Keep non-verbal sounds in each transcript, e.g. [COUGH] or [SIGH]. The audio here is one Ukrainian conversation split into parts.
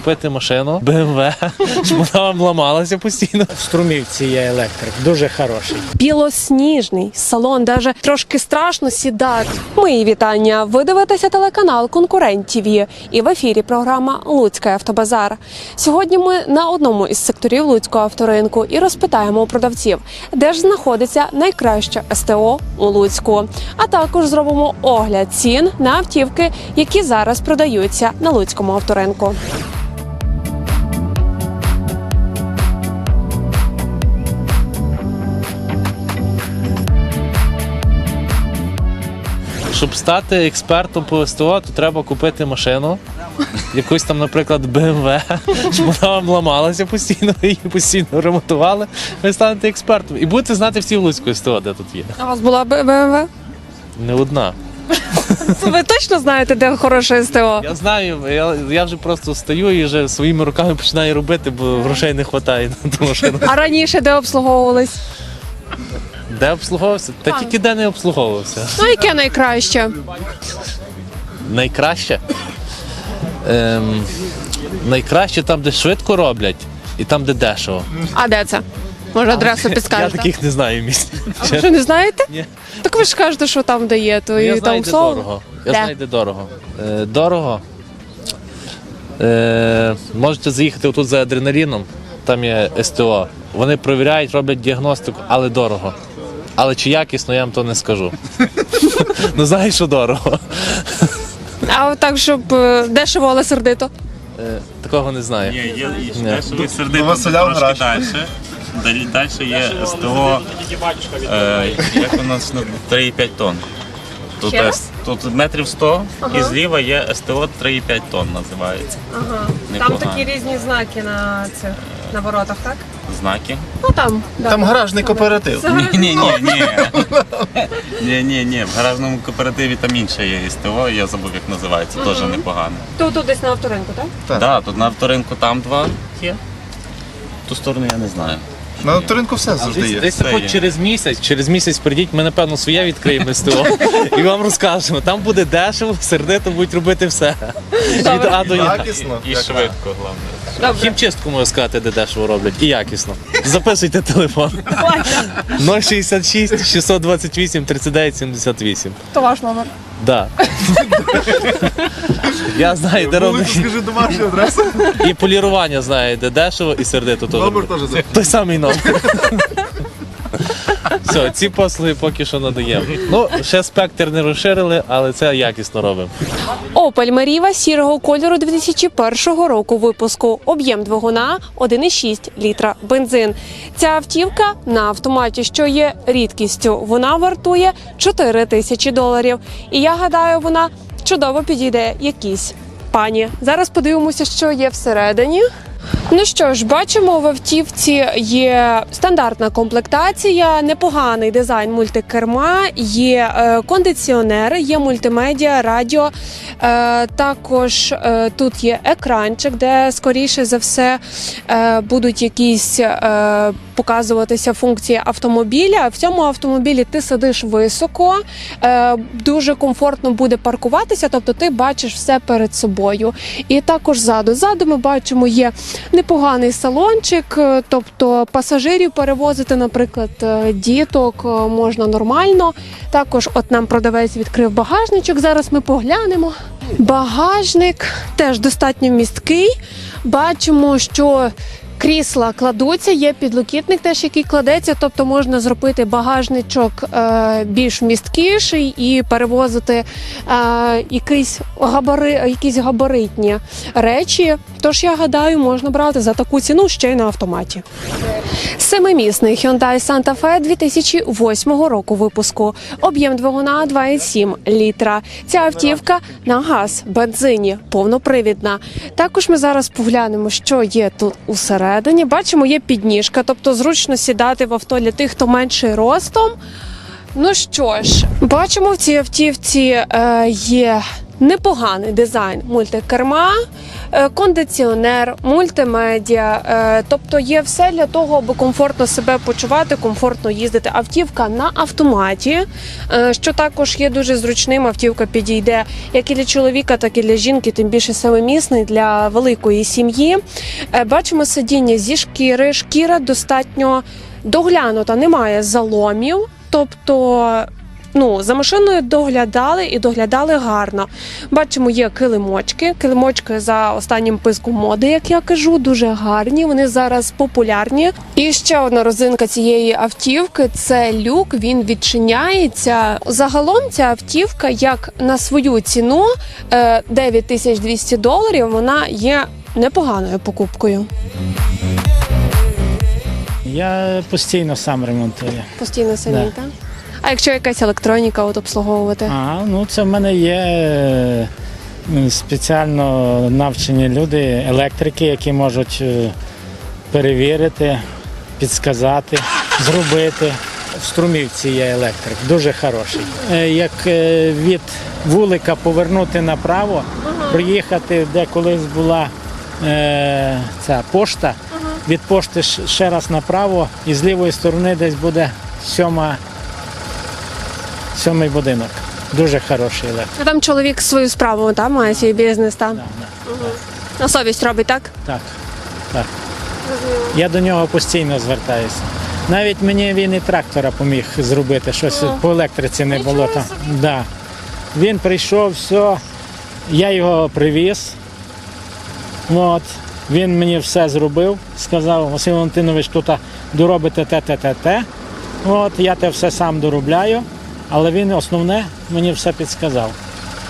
купити машину BMW, [LAUGHS] щоб вона вам ламалася постійно. В струмівці є електрик, дуже хороший. Білосніжний салон, даже трошки страшно сідати. Мої вітання. Ви дивитеся телеканал Конкурент ТВ і в ефірі програма Луцький автобазар. Сьогодні ми на одному із секторів Луцького авторинку і розпитаємо у продавців, де ж знаходиться найкраще СТО у Луцьку. А також зробимо огляд цін на автівки, які зараз продаються на Луцькому авторинку. Щоб стати експертом по СТО, то треба купити машину. Якусь там, наприклад, BMW, щоб вона вам ламалася постійно, її постійно ремонтували. Ви станете експертом. І будете знати всі в Луцьку СТО, де тут є. А у вас була БМВ? Не одна. Ви точно знаєте, де хороше СТО? Я знаю, я, я вже просто стою і вже своїми руками починаю робити, бо грошей не вистачає на ту машину. А раніше де обслуговувались? Де обслуговувався? Та тільки де не обслуговувався. Ну, яке найкраще? Найкраще. Ем, найкраще там, де швидко роблять, і там, де дешево. А де це? Може, адресу Я підскажете? таких не знаю місць. А ви що не знаєте? Ні. Так ви ж кажете, що там де є, то Я і знаю, там де слово. дорого. Я Де? знаю, де дорого. Е, дорого. Е, можете заїхати отут за адреналіном, там є СТО. Вони перевіряють, роблять діагностику, але дорого. Але чи якісно, я вам то не скажу. [LAUGHS] ну знаєш, що дорого. А от так, щоб е, дешево, але сердито. Е, такого не знаю. Є, є, є Ні. дешевий сердито Василя трошки далі. Далі, далі є СТО, е, як у нас ну, 3,5 тонн. Тут, Ще раз? ес- тут метрів 100 і зліва є СТО 3,5 тонн називається. Ага. Непогано. різні знаки на цих на воротах, так? Знаки. Ну там. Да. Там гаражний кооператив. Ні, ні, ні, ні. Ні, ні, ні. В гаражному кооперативі там інше є СТО, я забув, як називається, теж непогано. Тут, тут десь на авторинку, так? Так, да, тут на авторинку там два є. Ту сторону я не знаю. На авторинку все завжди Десь, є. десь хоч через місяць, через місяць прийдіть, ми напевно своє відкриємо СТО [LAUGHS] і вам розкажемо. Там буде дешево, сердито будуть робити все. Від А до Я. Якісно. І швидко, головне. Хімчистку можу сказати, де дешево роблять. І якісно. Записуйте телефон. [LAUGHS] 066 628 39 78. То ваш номер. Да. Я знаю, де роблять. скажи домашню адресу. І полірування знаю, де дешево, і сердито. Номер теж. Той самий номер. Все, ці послуги поки що надаємо. Ну, ще спектр не розширили, але це якісно робимо. Opel Meriva сірого кольору 2001 року випуску. Об'єм двигуна 1,6 літра бензин. Ця автівка на автоматі, що є рідкістю. Вона вартує 4 тисячі доларів. І я гадаю, вона чудово підійде якійсь пані. Зараз подивимося, що є всередині. Ну що ж, бачимо, в автівці є стандартна комплектація, непоганий дизайн мультикерма, є е, кондиціонер, є мультимедіа, радіо. Е, також е, тут є екранчик, де скоріше за все будуть якісь показуватися функції автомобіля. В цьому автомобілі ти сидиш високо, дуже комфортно буде паркуватися, тобто ти бачиш все перед собою. І також ззаду. Ззаду ми бачимо є непоганий салончик, е, тобто пасажирів перевозити, наприклад, е, діток е, можна нормально. Також, от нам продавець відкрив багажничок. Зараз ми поглянемо. Багажник теж достатньо місткий. Бачимо, що крісла кладуться, є підлокітник теж, який кладеться, тобто можна зробити багажничок е, більш місткіший і перевозити е, якісь, габари, якісь габаритні речі. Тож я гадаю, можна брати за таку ціну ще й на автоматі. Семимісний Hyundai Santa Fe 2008 року випуску. Об'єм двигуна 2,7 літра. Ця автівка на газ, бензині, повнопривідна. Також ми зараз поглянемо, що є тут усередині. Бачимо, є підніжка, тобто зручно сідати в авто для тих, хто менший ростом. Ну що ж, бачимо в цій автівці е, є непоганий дизайн мультикерма. е, кондиціонер, мультимедіа. е, Тобто є все для того, аби комфортно себе почувати, комфортно їздити. Автівка на автоматі, е, що також є дуже зручним. Автівка підійде як і для чоловіка, так і для жінки, тим більше семимісний для великої сім'ї. Бачимо сидіння зі шкіри. Шкіра достатньо доглянута, немає заломів. Тобто ну, за машиною доглядали і доглядали гарно. Бачимо, є килимочки. Килимочки за останнім писком моди, як я кажу, дуже гарні. Вони зараз популярні. І ще одна розинка цієї автівки це люк. Він відчиняється. Загалом ця автівка, як на свою ціну е, 9200 доларів, вона є непоганою покупкою. Я постійно сам ремонтую. Постійно самі, Да. так? А якщо якась електроніка от обслуговувати? А, ну це в мене є е, спеціально навчені люди, електрики, які можуть е, перевірити, підсказати, зробити. В струмівці є електрик, дуже хороший. Е, Як від вулика повернути направо, проїхати, де колись була е, ця пошта, від пошти ще раз направо, і з лівої сторони десь буде сьома Сьомий будинок. Дуже хороший електрик. Ну, Там чоловік свою справу та, має свій бізнес там. Да, да. На совість робить, так? Так, так. Я до нього постійно звертаюся. Навіть мені він і трактора поміг зробити, щось по електриці не було там. Да. Він прийшов, все, я його привіз. От. Він мені все зробив, сказав, Василь Валентинович, тут доробите те, те, те, те. От, я те все сам доробляю, але він основне мені все підсказав.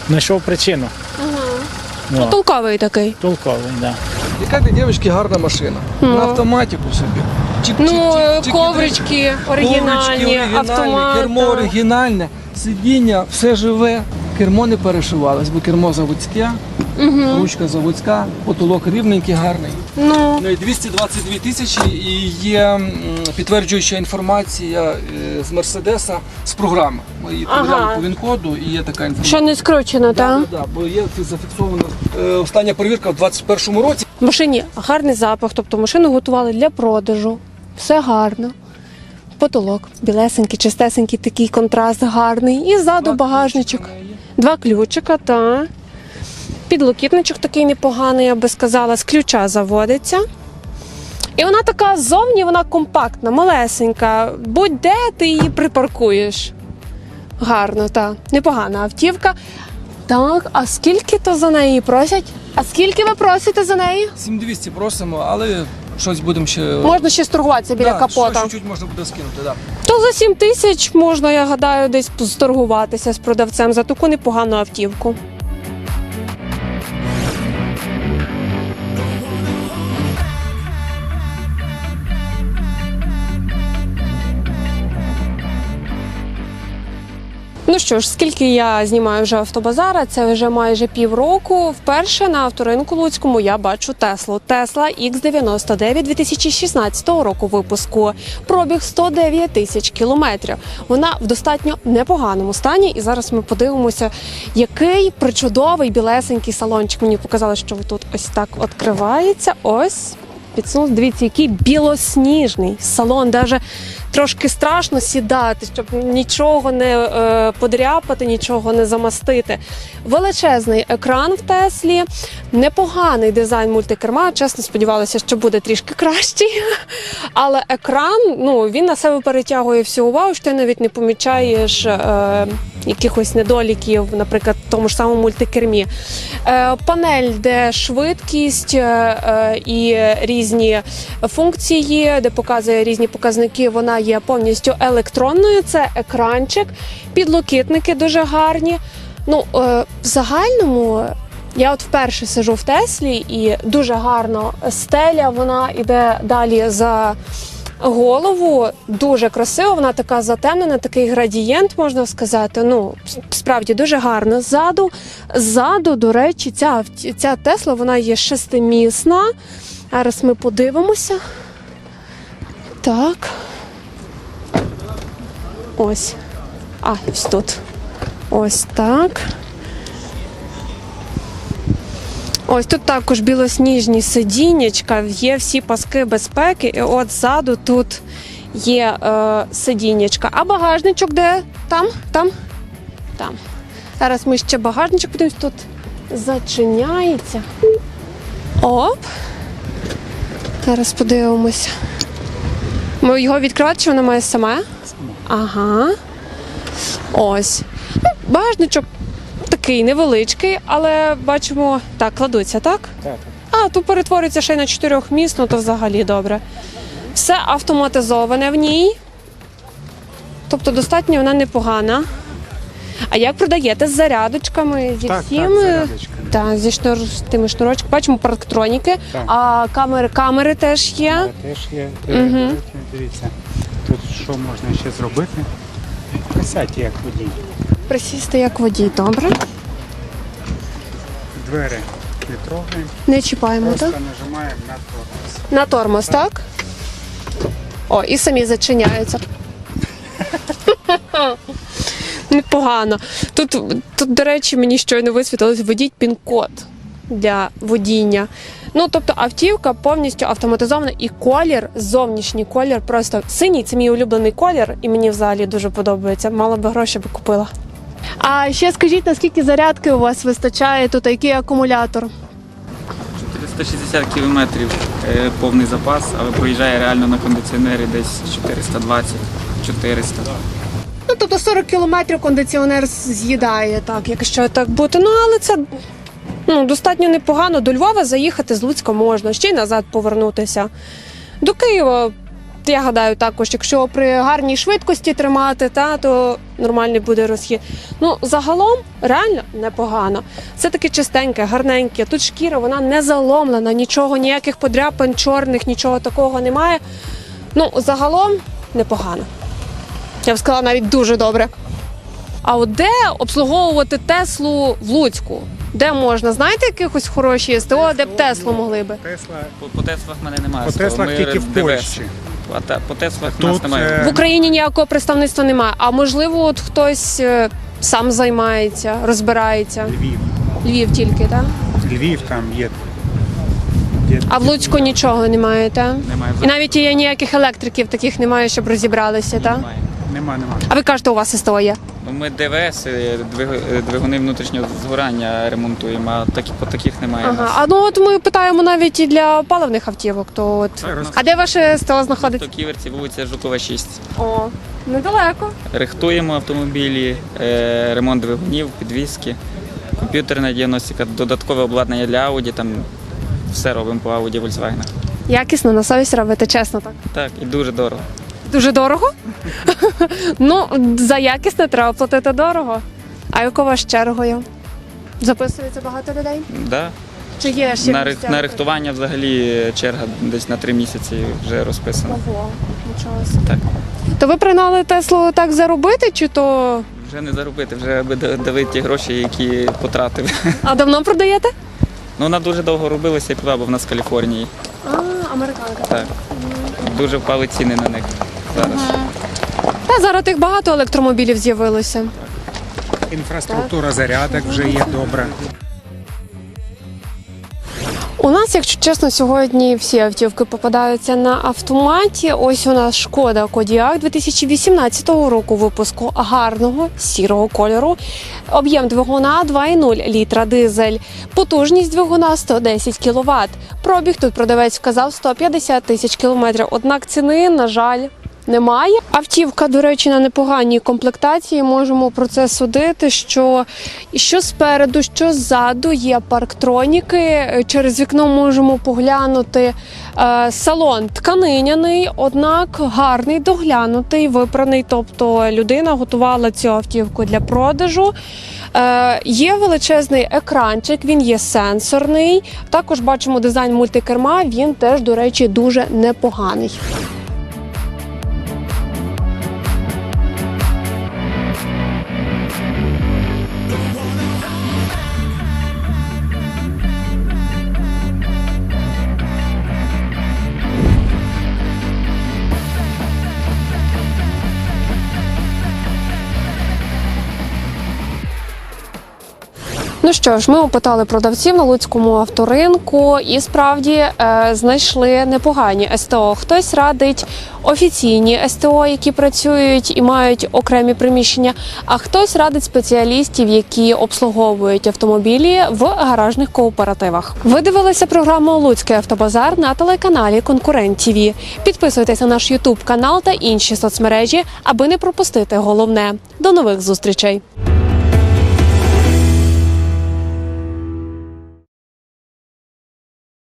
Знайшов причину. Ну, толковий такий. толковий, так. Да. Яка для дівчинки гарна машина. На автоматіку собі. Чик, Ну, чик, чик, чик, коврички коврички оригінальні, автомат. кермо оригінальне, сидіння, все живе. Кермо не перешивалось, бо кермо заводське, ручка заводська, потолок рівненький, гарний. Ну, Ну, і 222 тисячі і є м, підтверджуюча інформація е, з Мерседеса з програми. Ми її Ага. по він-коду і є така інформація. що не скручено, Да, так? да, да, бо є зафіксована е, остання перевірка в 2021 році. В машині гарний запах, тобто машину готували для продажу. Все гарно. Потолок білесенький, чистесенький, такий контраст гарний. І ззаду багажничок. Два ключика, та. Підлокітничок такий непоганий, я би сказала, з ключа заводиться. І вона така ззовні, вона компактна, малесенька. Будь-де ти її припаркуєш. Гарно, так. Непогана автівка. Так, а скільки то за неї просять? А скільки ви просите за неї? 7200 просимо, але щось будемо ще. Можна ще сторгуватися біля да, капота. Щось чуть можна буде скинути, да. То за 7 тисяч можна, я гадаю, десь сторгуватися з продавцем за таку непогану автівку. Ну що ж, скільки я знімаю вже автобазара, це вже майже півроку. Вперше на авторинку Луцькому я бачу Теслу. Тесла X99 2016 року випуску. Пробіг 109 тисяч кілометрів. Вона в достатньо непоганому стані. І зараз ми подивимося, який причудовий білесенький салончик. Мені показали, що тут ось так відкривається. Ось. Підсунув, дивіться, який білосніжний салон, даже трошки страшно сідати, щоб нічого не е, подряпати, нічого не замастити. Величезний екран в Теслі, непоганий дизайн мультикерма. Чесно сподівалася, що буде трішки кращий. [LAUGHS] Але екран, ну він на себе перетягує всю увагу, що ти навіть не помічаєш е, якихось недоліків, наприклад, в тому ж самому мультикермі. Е, панель, де швидкість е, е, і різні функції, де показує різні показники, вона є повністю електронною. Це екранчик, підлокітники дуже гарні. Ну, е, в загальному. Я от вперше сижу в Теслі і дуже гарно стеля, вона йде далі за голову. Дуже красиво, вона така затемнена, такий градієнт, можна сказати. Ну, справді дуже гарно. Ззаду, ззаду, до речі, ця, ця Тесла вона є шестимісна. Зараз ми подивимося. Так. Ось. А, ось тут. Ось так. Ось тут також білосніжні сидіннячка, є всі паски безпеки, і от ззаду тут є е, сидіннячка. А багажничок де? Там? Там? Там. Зараз ми ще багажничок подивимось, тут зачиняється. Оп. Зараз подивимося. Ми його відкривати, чи воно має саме? Ага. Ось. Ну, Багажничок такий невеличкий, але бачимо, так, кладуться, так? Так. А, тут перетворюється ще й на чотирьох міст, ну то взагалі добре. Все автоматизоване в ній. Тобто достатньо вона непогана. А як продаєте з зарядочками, зі Так, всім? так, з зарядочками. Так, зі шнур, з тими шнурочками. Бачимо парктроніки, Так. а камери, камери теж є. Теж є. Дивіться, Дивіться, тут що можна ще зробити? Присядьте як водій. Присісти як водій, добре. Двері не трогаємо, Не чіпаємо, просто так? нажимаємо на тормоз. На тормоз, так? О, і самі зачиняються. [LAUGHS] Непогано. Тут, тут, до речі, мені щойно висвітилось введіть пін-код для водіння. Ну, тобто автівка повністю автоматизована і колір, зовнішній колір, просто синій це мій улюблений колір, і мені взагалі дуже подобається. Мало би гроші би купила. А ще скажіть, наскільки зарядки у вас вистачає тут, який акумулятор? 460 кілометрів е, повний запас, але проїжджає реально на кондиціонері десь 420-400. Ну, тобто 40 кілометрів кондиціонер з'їдає, так, якщо так бути. Ну, але це ну, достатньо непогано. До Львова заїхати з Луцька можна, ще й назад повернутися. До Києва, я гадаю, також, якщо при гарній швидкості тримати, та, то нормальний буде розхід. Ну, загалом, реально непогано. Це таке чистеньке, гарненьке. Тут шкіра, вона не заломлена, нічого, ніяких подряпин, чорних, нічого такого немає. Ну, загалом непогано. Я б сказала навіть дуже добре. А от де обслуговувати Теслу в Луцьку? Де можна? Знаєте якихось хороші СТО, де б Теслу могли би? Тесла По, по Теслах в мене немає. по. Теслах Ми тільки в ДВС. Польщі. А та, по Теслах в нас Тут немає. е, В Україні ніякого представництва немає. А можливо, от хтось е, сам займається, розбирається. Львів. Львів тільки, так? Львів там є. є А в Луцьку нічого немає, так? Немає. І навіть є ніяких електриків таких немає, щоб розібралися, так? Немає. Нема, нема. А ви кажете, у вас СТО є? Ну, Ми ДВС, е, двиг- е, двигуни внутрішнього згорання ремонтуємо, а такі, по таких немає. Ага. нас. А ну от ми питаємо навіть і для паливних автівок. То от а де ваше СТО знаходиться? Місто Ківерці, вулиця Жукова, 6. О, недалеко. Рихтуємо автомобілі, е, ремонт двигунів, підвіски, комп'ютерна діагностика, додаткове обладнання для Audi, там все робимо по Audi Volkswagen. Якісно на совість робити, чесно так. Так, і дуже дорого. Дуже дорого. [LAUGHS] ну, за якісне треба платити дорого. А як вас з чергою? Записується багато людей? Да. Чи є ще На, місця? на рихтування взагалі черга десь на три місяці вже розписана. Ого, нічого собі. Так. То ви пригнали Теслу так заробити, чи то. Вже не заробити, вже аби да- давити ті гроші, які потратив. [LAUGHS] А давно продаєте? Ну, вона дуже довго робилася і бо в нас в Каліфорнії. А, американка. Так. Дуже впали ціни на них зараз тих багато електромобілів з'явилося. Інфраструктура зарядок вже є добра. У нас, якщо чесно, сьогодні всі автівки попадаються на автоматі. Ось у нас шкода Кодіак 2018 року випуску гарного сірого кольору. Об'єм двигуна 2,0 літра дизель. Потужність двигуна 110 кВт. Пробіг тут продавець вказав 150 тисяч кілометрів. Однак ціни, на жаль, немає. Автівка, до речі, на непоганій комплектації. Можемо про це судити. Що, що спереду, що ззаду є парктроніки. Через вікно можемо поглянути. Е, салон тканиняний, однак гарний, доглянутий, випраний. Тобто людина готувала цю автівку для продажу. Е, є величезний екранчик, він є сенсорний. Також бачимо дизайн мультикерма. Він теж, до речі, дуже непоганий. Ну що ж, ми опитали продавців на Луцькому авторинку і справді е, знайшли непогані СТО. Хтось радить офіційні СТО, які працюють і мають окремі приміщення, а хтось радить спеціалістів, які обслуговують автомобілі в гаражних кооперативах. Ви дивилися програму Луцький автобазар на телеканалі Конкурент ТІВІ. Підписуйтесь на наш Ютуб канал та інші соцмережі, аби не пропустити головне. До нових зустрічей.